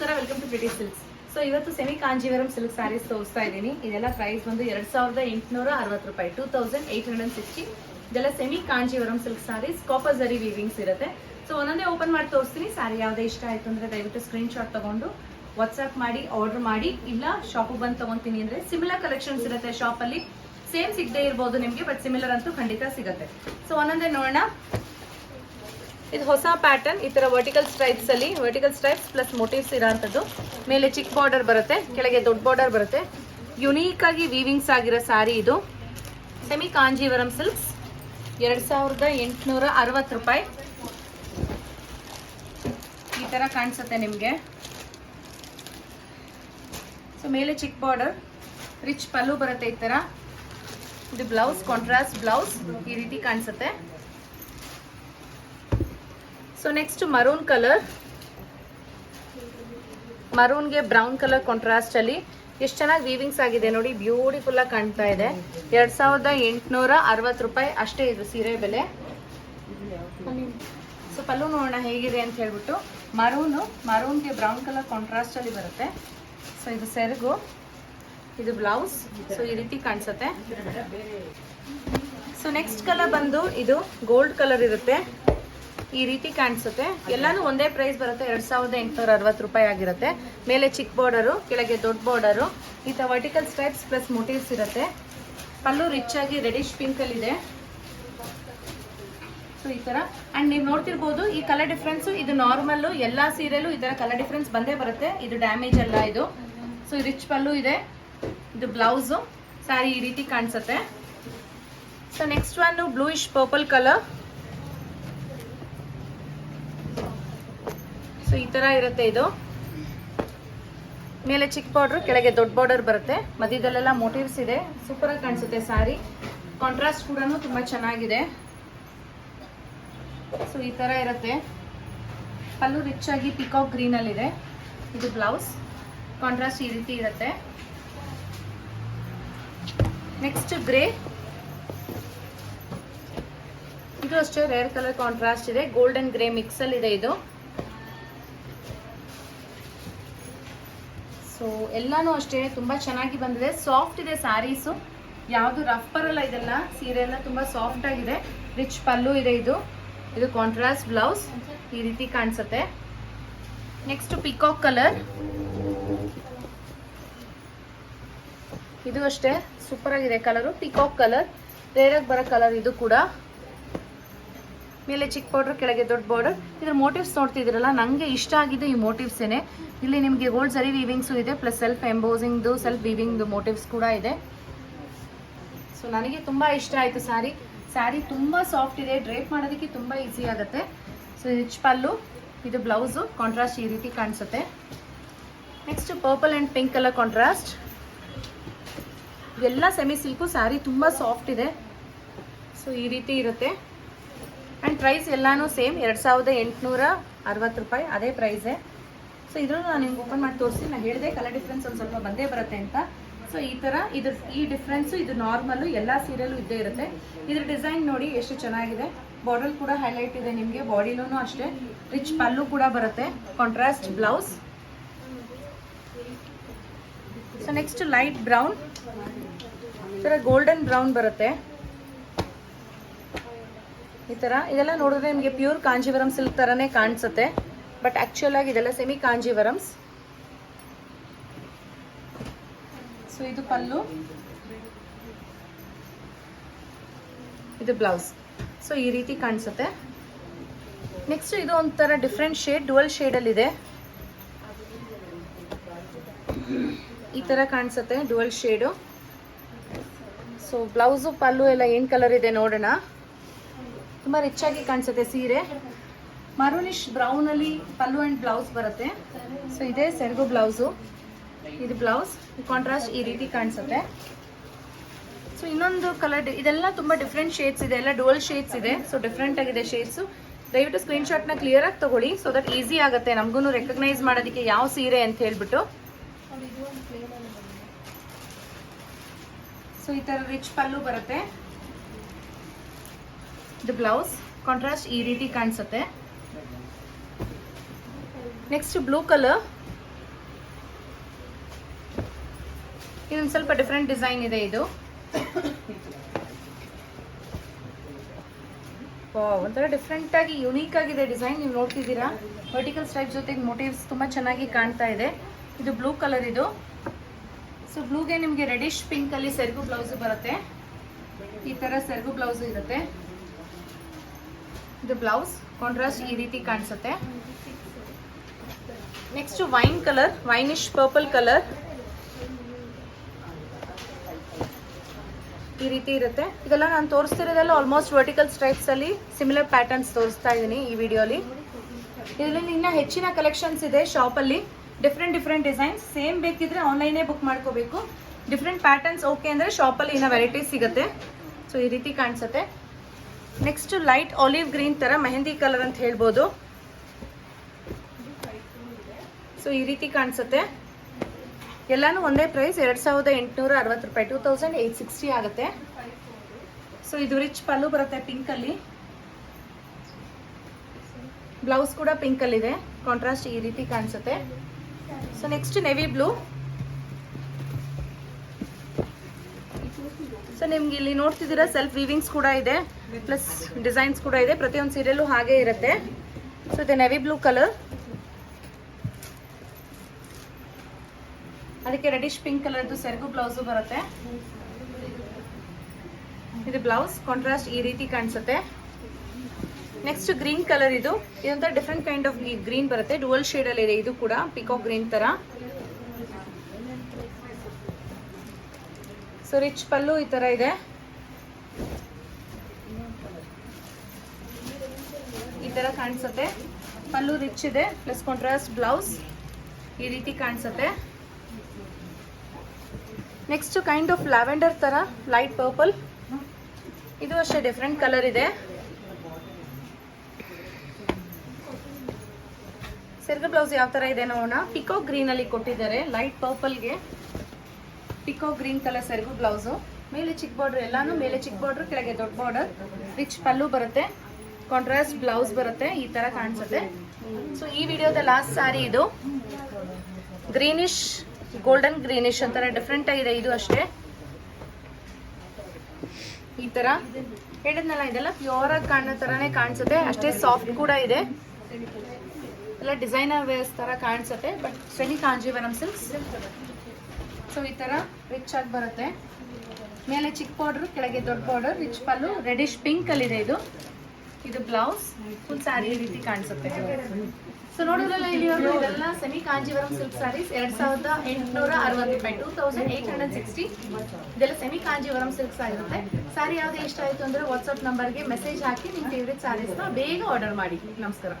ನಮಸ್ಕಾರ welcome to British silks so ಇವತ್ತು semi Kanjeevaram silk saris ತೋರಿಸ್ತಾ ಇದ್ದೀನಿ. ಇದೆಲ್ಲ ಪ್ರೈಸ್ ಬಂದು ಎರಡ್ ಸಾವಿರದ ಎಂಟುನೂರ ಅರವತ್ತು ರೂಪಾಯಿ two thousand eight hundred and sixty ಇದೆಲ್ಲ semi Kanjeevaram silk sarees copper zari weavings ಇರುತ್ತೆ. ಸೊ ಒಂದೊಂದೇ ಓಪನ್ ಮಾಡಿ ತೋರಿಸ್ತೀನಿ. ಸ್ಯಾರಿ ಯಾವುದೇ ಇಷ್ಟ ಆಯಿತು ಅಂದರೆ ದಯವಿಟ್ಟು ಸ್ಕ್ರೀನ್ ಶಾಟ್ ತಗೊಂಡು ವಾಟ್ಸ್ಆಪ್ ಮಾಡಿ ಆರ್ಡರ್ ಮಾಡಿ. ಇಲ್ಲ ಶಾಪಿಗೆ ಬಂದು ತೊಗೊತೀನಿ ಅಂದರೆ ಸಿಮಿಲರ್ ಕಲೆಕ್ಷನ್ಸ್ ಇರುತ್ತೆ ಶಾಪಲ್ಲಿ ಸೇಮ್ ಸಿಗದೆ ಇರ್ಬೋದು ನಿಮಗೆ ಬಟ್ ಸಿಮಿಲರ್ ಅಂತೂ ಖಂಡಿತ ಸಿಗುತ್ತೆ. ಸೊ ಒಂದೊಂದೇ ನೋಡೋಣ. ಇದು ಹೊಸ ಪ್ಯಾಟರ್ನ್ ಈ ತರ ವರ್ಟಿಕಲ್ ಸ್ಟ್ರೈಪ್ಸ್ ಅಲ್ಲಿ ವರ್ಟಿಕಲ್ ಸ್ಟ್ರೈಪ್ಸ್ ಪ್ಲಸ್ ಮೋಟಿವ್ಸ್ ಇರೋಂಥದ್ದು. ಮೇಲೆ ಚಿಕ್ಕ ಬಾರ್ಡರ್ ಬರುತ್ತೆ, ಕೆಳಗೆ ದೊಡ್ಡ ಬಾರ್ಡರ್ ಬರುತ್ತೆ. ಯುನೀಕ್ ಆಗಿ ವೀವಿಂಗ್ಸ್ ಆಗಿರೋ ಸ್ಯಾರಿ ಇದು. ಸೆಮಿ ಕಾಂಜೀವರಂ ಸಿಲ್ಕ್ಸ್ ಎರಡ್ ಸಾವಿರದ ಎಂಟುನೂರ ಅರವತ್ತು ರೂಪಾಯಿ. ಈ ತರ ಕಾಣಿಸುತ್ತೆ ನಿಮಗೆ. ಸೊ ಮೇಲೆ ಚಿಕ್ಕ ಬಾರ್ಡರ್ ರಿಚ್ ಪಲ್ಲು ಬರುತ್ತೆ ಈ ತರ. ಇದು ಬ್ಲೌಸ್ ಕಾಂಟ್ರಾಸ್ಟ್ ಬ್ಲೌಸ್ ಈ ರೀತಿ ಕಾಣಿಸುತ್ತೆ. ಸೊ ನೆಕ್ಸ್ಟ್ ಮರೂನ್ ಕಲರ್ ಮರೂನ್ಗೆ ಬ್ರೌನ್ ಕಲರ್ ಕಾಂಟ್ರಾಸ್ಟ್ ಅಲ್ಲಿ ಎಷ್ಟು ಚೆನ್ನಾಗಿ ವೀವಿಂಗ್ಸ್ ಆಗಿದೆ ನೋಡಿ ಬ್ಯೂಟಿಫುಲ್ ಆಗಿ ಕಾಣ್ತಾ ಇದೆ. ಎರಡ್ ಸಾವಿರದ ಎಂಟುನೂರ ಅರವತ್ತು ರೂಪಾಯಿ ಅಷ್ಟೇ ಇದು ಸೀರೆ ಬೆಲೆ. ಸೊ ಪಲ್ಲು ನೋಡೋಣ ಹೇಗಿದೆ ಅಂತ ಹೇಳ್ಬಿಟ್ಟು. ಮರೂನು ಮರೂನ್ಗೆ ಬ್ರೌನ್ ಕಲರ್ ಕಾಂಟ್ರಾಸ್ಟ್ ಅಲ್ಲಿ ಬರುತ್ತೆ. ಸೊ ಇದು ಸೆರಗು, ಇದು ಬ್ಲೌಸ್ ಸೊ ಈ ರೀತಿ ಕಾಣಿಸುತ್ತೆ. ಸೊ ನೆಕ್ಸ್ಟ್ ಕಲರ್ ಬಂದು ಇದು ಗೋಲ್ಡ್ ಕಲರ್ ಇರುತ್ತೆ. ಈ ರೀತಿ ಕಾಣಿಸುತ್ತೆ. ಎಲ್ಲಾನು ಒಂದೇ ಪ್ರೈಸ್ ಬರುತ್ತೆ. ಎರಡ್ ಸಾವಿರದ ಎಂಟುನೂರ ಅರವತ್ತು ರೂಪಾಯಿ ಆಗಿರುತ್ತೆ. ಮೇಲೆ ಚಿಕ್ಕ ಬಾರ್ಡರು ಕೆಳಗೆ ದೊಡ್ಡ ಬಾರ್ಡರು ಈ ತರ ವರ್ಟಿಕಲ್ ಸ್ಟ್ರೈಪ್ಸ್ ಪ್ಲಸ್ ಮೋಟಿವ್ಸ್ ಇರುತ್ತೆ. ಪಲ್ಲು ರಿಚ್ ಆಗಿ ರೆಡಿಶ್ ಪಿಂಕ್ ಅಲ್ಲಿ ಇದೆ. ಸೊ ಈ ತರ. ಅಂಡ್ ನೀವು ನೋಡ್ತಿರ್ಬೋದು, ಈ ಕಲರ್ ಡಿಫ್ರೆನ್ಸ್ ಇದು ನಾರ್ಮಲ್ ಎಲ್ಲಾ ಸೀರೆಲು ಈ ತರ ಕಲರ್ ಡಿಫ್ರೆನ್ಸ್ ಬಂದೇ ಬರುತ್ತೆ. ಇದು ಡ್ಯಾಮೇಜ್ ಅಲ್ಲ ಇದು. ಸೊ ರಿಚ್ ಪಲ್ಲು ಇದೆ. ಇದು ಬ್ಲೌಸು ಸ್ಯಾರಿ ಈ ರೀತಿ ಕಾಣಿಸುತ್ತೆ. So next one bluish purple colour so ಈ ತರ ಇರುತ್ತೆ ಇದು. ಮೇಲೆ ಚಿಕ್ಕ ಬಾರ್ಡರ್ ಕೆಳಗೆ ದೊಡ್ಡ ಬಾರ್ಡರ್ ಬರುತ್ತೆ. ಮಧ್ಯದಲ್ಲೆಲ್ಲ ಮೋಟಿವ್ಸ್ ಇದೆ. ಸೂಪರಾಗಿ ಕಾಣಿಸುತ್ತೆ ಸಾರಿ. ಕಾಂಟ್ರಾಸ್ಟ್ ಕೂಡ ತುಂಬಾ ಚೆನ್ನಾಗಿದೆ. ಸೊ ಈ ತರ ಇರುತ್ತೆ. ಪಲ್ಲು ರಿಚ್ ಆಗಿ ಪಿಕಾಕ್ ಗ್ರೀನ್ ಅಲ್ಲಿ ಇದೆ ಬ್ಲೌಸ್ ಕಾಂಟ್ರಾಸ್ಟ್ ಈ ರೀತಿ ಇರುತ್ತೆ. ನೆಕ್ಸ್ಟ್ ಗ್ರೇ ಇದು ಅಷ್ಟೇ ರೇರ್ ಕಲರ್ ಕಾಂಟ್ರಾಸ್ಟ್ ಇದೆ. ಗೋಲ್ಡನ್ ಗ್ರೇ ಮಿಕ್ಸ್ ಅಲ್ಲಿ ಇದೆ. ಸೊ ಎಲ್ಲಾನು ಅಷ್ಟೇ, ತುಂಬಾ ಚೆನ್ನಾಗಿ ಬಂದಿದೆ. ಸಾಫ್ಟ್ ಇದೆ ಸ್ಯಾರೀಸು ಯಾವುದು ರಫ್ ಬರಲ್ಲ ಇದೆಲ್ಲ. ಸೀರೆ ಎಲ್ಲ ತುಂಬಾ ಸಾಫ್ಟ್ ಆಗಿದೆ. ರಿಚ್ ಪಲ್ಲು ಇದೆ ಇದು. ಇದು ಕಾಂಟ್ರಾಸ್ಟ್ ಬ್ಲೌಸ್ ಈ ರೀತಿ ಕಾಣಿಸುತ್ತೆ. ನೆಕ್ಸ್ಟ್ ಪಿಕಾಕ್ ಕಲರ್ ಇದು ಅಷ್ಟೇ. ಸೂಪರ್ ಆಗಿದೆ ಕಲರು ಪಿಕಾಕ್ ಕಲರ್ ರೇರಾಗಿ ಬರೋ ಕಲರ್ ಇದು ಕೂಡ. ಮೇಲೆ ಚಿಕ್ಕ ಬಾರ್ಡರ್ ಕೆಳಗೆ ದೊಡ್ಡ ಬಾರ್ಡರ್ ಇದ್ರ ಮೋಟಿವ್ಸ್ ನೋಡ್ತಿದ್ದೀರಲ್ಲ ನನಗೆ ಇಷ್ಟ ಆಗಿದ್ದು ಈ ಮೋಟಿವ್ಸ್ ಏನೆ. ಇಲ್ಲಿ ನಿಮಗೆ ಗೋಲ್ಡ್ ಸರಿ ವೀವಿಂಗ್ಸು ಇದೆ ಪ್ಲಸ್ ಸೆಲ್ಫ್ ಎಂಬೋಸಿಂಗ್ದು ಸೆಲ್ಫ್ ವೀವಿಂಗ್ದು ಮೋಟಿವ್ಸ್ ಕೂಡ ಇದೆ. ಸೊ ನನಗೆ ತುಂಬ ಇಷ್ಟ ಆಯಿತು ಸ್ಯಾರಿ ಸ್ಯಾರಿ ತುಂಬ ಸಾಫ್ಟ್ ಇದೆ ಡ್ರೇಪ್ ಮಾಡೋದಕ್ಕೆ ತುಂಬ ಈಸಿ ಆಗುತ್ತೆ. ಸೊ ರಿಚ್ ಪಲ್ಲು, ಇದು ಬ್ಲೌಸು ಕಾಂಟ್ರಾಸ್ಟ್ ಈ ರೀತಿ ಕಾಣಿಸುತ್ತೆ. Next purple and pink colour contrast ಎಲ್ಲ ಸೆಮಿ ಸಿಲ್ಕು ಸ್ಯಾರಿ ತುಂಬ ಸಾಫ್ಟ್ ಇದೆ. ಸೊ ಈ ರೀತಿ ಇರುತ್ತೆ. ಆ್ಯಂಡ್ ಪ್ರೈಸ್ ಎಲ್ಲಾನು ಸೇಮ್ ಎರಡು ಸಾವಿರದ ಎಂಟುನೂರ ಅರವತ್ತು ರೂಪಾಯಿ, ಅದೇ ಪ್ರೈಸೇ ಸೊ ಇದ್ರೂ ನಾನು ನಿಮ್ಗೆ ಓಪನ್ ಮಾಡಿ ತೋರಿಸಿ ನಾನು ಹೇಳಿದೆ ಕಲರ್ ಡಿಫ್ರೆನ್ಸ್ ಒಂದು ಸ್ವಲ್ಪ ಬಂದೇ ಬರುತ್ತೆ ಅಂತ. ಸೊ ಈ ಥರ ಇದು ಈ ಡಿಫ್ರೆನ್ಸು ಇದು ನಾರ್ಮಲ್ಲು ಎಲ್ಲ ಸೀರೆಯಲ್ಲೂ ಇದ್ದೇ ಇರುತ್ತೆ. ಇದ್ರ ಡಿಸೈನ್ ನೋಡಿ ಎಷ್ಟು ಚೆನ್ನಾಗಿದೆ. ಬಾರ್ಡರ್ ಕೂಡ ಹೈಲೈಟ್ ಇದೆ ನಿಮಗೆ ಬಾಡಿಲೂ ಅಷ್ಟೇ. ರಿಚ್ ಪಲ್ಲು ಕೂಡ ಬರುತ್ತೆ. Contrast blouse so next light brown ಈ ಥರ ಗೋಲ್ಡನ್ ಬ್ರೌನ್ ಬರುತ್ತೆ. ಈ ಥರ ಇದೆಲ್ಲ ನೋಡಿದ್ರೆ ನಿಮಗೆ ಪ್ಯೂರ್ ಕಾಂಜೀವರಂ ಸಿಲ್ಕ್ ಥರನೇ ಕಾಣಿಸುತ್ತೆ. ಬಟ್ ಆ್ಯಕ್ಚುಯಲ್ ಆಗಿ ಇದೆಲ್ಲ ಸೆಮಿ ಕಾಂಜೀವರಮ್ಸ್ ಸೊ ಇದು ಪಲ್ಲು. ಇದು ಬ್ಲೌಸ್ ಸೊ ಈ ರೀತಿ ಕಾಣಿಸುತ್ತೆ. ನೆಕ್ಸ್ಟ್ ಇದು ಒಂಥರ ಡಿಫ್ರೆಂಟ್ ಶೇಡ್ ಡುವಲ್ ಶೇಡಲ್ಲಿದೆ ಈ ಥರ ಕಾಣಿಸುತ್ತೆ dual shade so blouse pallu ಎಲ್ಲ ಏನು ಕಲರ್ ಇದೆ ನೋಡೋಣ. ತುಂಬ ರಿಚ್ ಆಗಿ ಕಾಣಿಸುತ್ತೆ ಸೀರೆ. ಮರೂನಿಶ್ ಬ್ರೌನ್ ಅಲ್ಲಿ ಪಲ್ಲು ಅಂಡ್ ಬ್ಲೌಸ್ ಬರುತ್ತೆ. ಸೊ ಇದೇ ಸೆರಗು ಬ್ಲೌಸು ಇದು ಬ್ಲೌಸ್ ಕಾಂಟ್ರಾಸ್ಟ್ ಈ ರೀತಿ ಕಾಣಿಸುತ್ತೆ. ಸೊ ಇನ್ನೊಂದು ಕಲರ್ ಇದೆಲ್ಲ ತುಂಬ ಡಿಫ್ರೆಂಟ್ ಶೇಡ್ಸ್ ಇದೆ. ಎಲ್ಲ ಡೋಲ್ ಶೇಡ್ಸ್ ಇದೆ. ಸೊ ಡಿಫ್ರೆಂಟ್ ಆಗಿದೆ ಶೇಡ್ಸು ದಯವಿಟ್ಟು ಸ್ಕ್ರೀನ್ಶಾಟ್ನ ಕ್ಲಿಯರ್ ಆಗಿ ತಗೊಳ್ಳಿ ಸೊ ದಟ್ ಈಸಿ ಆಗುತ್ತೆ. ನಮಗೂ ರೆಕಗ್ನೈಸ್ ಮಾಡೋದಕ್ಕೆ ಯಾವ ಸೀರೆ ಅಂತ ಹೇಳ್ಬಿಟ್ಟು. ಸೊ ಈ ಥರ ರಿಚ್ ಪಲ್ಲು ಬರುತ್ತೆ. ಇದು ಬ್ಲೌಸ್ ಕಾಂಟ್ರಾಸ್ಟ್ ಈ ರೀತಿ ಕಾಣಿಸುತ್ತೆ. ನೆಕ್ಸ್ಟ್ ಬ್ಲೂ ಕಲರ್ ಇದೊಂದು ಸ್ವಲ್ಪ ಡಿಫ್ರೆಂಟ್ ಡಿಸೈನ್ ಇದೆ ಇದು. ಒಂಥರ ಡಿಫ್ರೆಂಟ್ ಆಗಿ ಯುನೀಕ್ ಆಗಿದೆ ಡಿಸೈನ್ ನೀವು ನೋಡ್ತಿದ್ದೀರಾ? ವರ್ಟಿಕಲ್ ಸ್ಟೈಪ್ ಜೊತೆಗೆ ಮೋಟಿವ್ಸ್ ತುಂಬಾ ಚೆನ್ನಾಗಿ ಕಾಣ್ತಾ ಇದೆ. ಇದು ಬ್ಲೂ ಕಲರ್ ಇದು. ಸೊ ಬ್ಲೂಗೆ ನಿಮಗೆ ರೆಡಿಶ್ ಪಿಂಕ್ ಅಲ್ಲಿ ಸೆರಗು ಬ್ಲೌಸ್ ಬರುತ್ತೆ. ಈ ತರ ಸೆರಗು ಬ್ಲೌಸ್ ಇರುತ್ತೆ. ಇದು ಬ್ಲೌಸ್ ಕಾಂಟ್ರಾಸ್ಟ್ ಈ ರೀತಿ ಕಾಣಿಸುತ್ತೆ. Next wine colour winish purple colour ಈ ರೀತಿ ಇರುತ್ತೆ. ಇದೆಲ್ಲ ನಾನು ತೋರಿಸ್ತಿರೋದೆಲ್ಲ ಆಲ್ಮೋಸ್ಟ್ ವರ್ಟಿಕಲ್ ಸ್ಟ್ರೈಪ್ಸ್ ಅಲ್ಲಿ ಸಿಮಿಲರ್ ಪ್ಯಾಟರ್ನ್ಸ್ ತೋರಿಸ್ತಾ ಇದ್ದೀನಿ ಈ ವಿಡಿಯೋಲಿ ಇದರಲ್ಲಿ ಇನ್ನ ಹೆಚ್ಚಿನ ಕಲೆಕ್ಷನ್ಸ್ ಇದೆ ಶಾಪಲ್ಲಿ ಡಿಫ್ರೆಂಟ್ ಡಿಫ್ರೆಂಟ್ ಡಿಸೈನ್ಸ್ ಸೇಮ್ ಬೇಕಿದ್ರೆ ಆನ್ಲೈನೇ ಬುಕ್ ಮಾಡ್ಕೋಬೇಕು. ಡಿಫ್ರೆಂಟ್ ಪ್ಯಾಟರ್ನ್ಸ್ ಓಕೆ ಅಂದರೆ ಶಾಪಲ್ಲಿ ಇನ್ನ ವೆರೈಟೀಸ್ ಸಿಗುತ್ತೆ. ಸೊ ಈ ರೀತಿ ಕಾಣಿಸುತ್ತೆ. ನೆಕ್ಸ್ಟ್ ಲೈಟ್ ಆಲಿವ್ ಗ್ರೀನ್ ಥರ ಮೆಹಂದಿ ಕಲರ್ ಅಂತ ಹೇಳ್ಬೋದು. ಸೊ ಈ ರೀತಿ ಕಾಣಿಸುತ್ತೆ. ಎಲ್ಲಾನು ಒಂದೇ ಪ್ರೈಸ್ ಎರಡು ಸಾವಿರದ ಎಂಟುನೂರ ಅರವತ್ತು ರೂಪಾಯಿ ಟೂ ತೌಸಂಡ್ ಏಯ್ಟ್ ಸಿಕ್ಸ್ಟಿ ಆಗುತ್ತೆ. ಸೊ ಇದು ರಿಚ್ ಪಲ್ಲು ಬರುತ್ತೆ ಪಿಂಕಲ್ಲಿ ಬ್ಲೌಸ್ ಕೂಡ ಪಿಂಕಲ್ಲಿದೆ ಕಾಂಟ್ರಾಸ್ಟ್ ಈ ರೀತಿ ಕಾಣಿಸುತ್ತೆ. So next navy blue so ನಿಮ್ಗೆ ಇಲ್ಲಿ ನೋಡ್ತಿದ್ದೀರಾ ಸೆಲ್ಫ್ ವೀವಿಂಗ್ಸ್ ಕೂಡ ಇದೆ. ಪ್ಲಸ್ ಡಿಸೈನ್ಸ್ ಕೂಡ ಇದೆ. ಪ್ರತಿಯೊಂದು ಸೀರೆಲ್ಲೂ ಹಾಗೆ ಇರುತ್ತೆ. ಸೊ ಇದು ನೆವಿ ಬ್ಲೂ ಕಲರ್ ಅದಕ್ಕೆ ರೆಡಿಶ್ ಪಿಂಕ್ ಕಲರ್ದು ಸೆರಗು ಬ್ಲೌಸು ಬರುತ್ತೆ. ಇದು ಬ್ಲೌಸ್ ಕಾಂಟ್ರಾಸ್ಟ್ ಈ ರೀತಿ ಕಾಣಿಸುತ್ತೆ. ನೆಕ್ಸ್ಟ್ ಗ್ರೀನ್ ಕಲರ್ ಇದು. ಇದೊಂಥರ ಡಿಫ್ರೆಂಟ್ ಕೈಂಡ್ ಆಫ್ ಗ್ರೀನ್ ಬರುತ್ತೆ. ಡುವಲ್ ಶೇಡ್ ಅಲ್ಲಿ ಇದೆ ಇದು ಕೂಡ. ಪಿಕೋ ಗ್ರೀನ್ ತರ. ಸೊ ರಿಚ್ ಪಲ್ಲು ಈ ತರ ಇದೆ. ಈ ತರ ಕಾಣಿಸುತ್ತೆ. ಪಲ್ಲು ರಿಚ್ ಇದೆ ಪ್ಲಸ್ ಕಾಂಟ್ರಾಸ್ಟ್ ಬ್ಲೌಸ್ ಈ ರೀತಿ ಕಾಣಿಸುತ್ತೆ. ನೆಕ್ಸ್ಟ್ ಕೈಂಡ್ ಆಫ್ ಲ್ಯಾವೆಂಡರ್ ತರ ಲೈಟ್ ಪರ್ಪಲ್ ಇದು ಅಷ್ಟೇ ಡಿಫ್ರೆಂಟ್ ಕಲರ್ ಇದೆ. ಸೆರ್ಗ ಬ್ಲೌಸ್ ಯಾವ ತರ ಇದೆ ನೋಡೋಣ. ಪಿಕೋ ಗ್ರೀನ್ ಅಲ್ಲಿ ಕೊಟ್ಟಿದ್ದಾರೆ ಲೈಟ್ ಪರ್ಪಲ್ಗೆ ಪಿಕೋ ಗ್ರೀನ್ ಕಲರ್ ಸೆರಗು ಬ್ಲೌಸು ಮೇಲೆ ಚಿಕ್ಕ ಬಾರ್ಡರ್ ಎಲ್ಲಾನು ಮೇಲೆ ಚಿಕ್ಕ ಬಾರ್ಡರ್ ಕೆಳಗೆ ದೊಡ್ಡ ಬಾರ್ಡರ್ ರಿಚ್ ಪಲ್ಲು ಬರುತ್ತೆ. ಕಾಂಟ್ರಾಸ್ಟ್ ಬ್ಲೌಸ್ ಬರುತ್ತೆ, ಈ ತರ ಕಾಣಿಸುತ್ತೆ. ಸೊ ಈ ವಿಡಿಯೋದ ಲಾಸ್ಟ್ ಸಾರಿ ಇದು. ಗ್ರೀನಿಶ್ ಗೋಲ್ಡನ್ ಗ್ರೀನಿಶ್ ಅಂತಾರೆ ಡಿಫ್ರೆಂಟ್ ಆಗಿದೆ ಇದು ಅಷ್ಟೇ. ಈ ತರ. ಹೇಳಿದ್ನಲ್ಲ, ಇದೆಲ್ಲ ಪ್ಯೂರ್ ಆಗಿ ಕಾಣೋ ತರನೇ ಕಾಣಿಸುತ್ತೆ. ಅಷ್ಟೇ ಸಾಫ್ಟ್ ಕೂಡ ಇದೆ. ಎಲ್ಲ ಡಿಸೈನರ್ ವೇರ್ಸ್ ತರ ಕಾಣಿಸುತ್ತೆ but semi Kanjeevaram silks so ಈ ತರ ರಿಚ್ ಆಗಿ ಬರುತ್ತೆ. ಮೇಲೆ ಚಿಕ್ಕ ಪೌಡರ್ ಕೆಳಗೆ ದೊಡ್ಡ ಪೌಡರ್ ರಿಚ್ ಪಲ್ಲು ರೆಡಿಶ್ ಪಿಂಕ್ ಅಲ್ಲಿ ಇದೆ. ಇದು ಬ್ಲೌಸ್ ಫುಲ್ ಸ್ಯಾರಿ ರೀತಿ ಕಾಣಿಸುತ್ತೆ. ಸೊ ನೋಡಿದ್ರಲ್ಲ ಅವರು ಇದೆಲ್ಲ ಸೆಮಿ ಕಾಂಜೀವರಂ ಸಿಲ್ಕ್ ಸ್ಯಾರೀಸ್ ಎರಡ್ ಸಾವಿರದ ಎಂಟುನೂರ ಅರವತ್ತು ರೂಪಾಯಿ two thousand eight hundred sixty ಇದೆಲ್ಲ ಸೆಮಿ ಕಾಂಜೀವರಂ ಸಿಲ್ಕ್ಸ್ ಆಗಿರುತ್ತೆ ಸ್ಯಾರಿ ಯಾವ್ದು ಇಷ್ಟ ಆಯ್ತು ಅಂದ್ರೆ ವಾಟ್ಸ್ಆಪ್ ನಂಬರ್ಗೆ ಮೆಸೇಜ್ ಹಾಕಿ ನಿಮ್ಮ ಫೇವ್ರೆಟ್ನ ಬೇಗ ಆರ್ಡರ್ ಮಾಡಿ. ನಮಸ್ಕಾರ.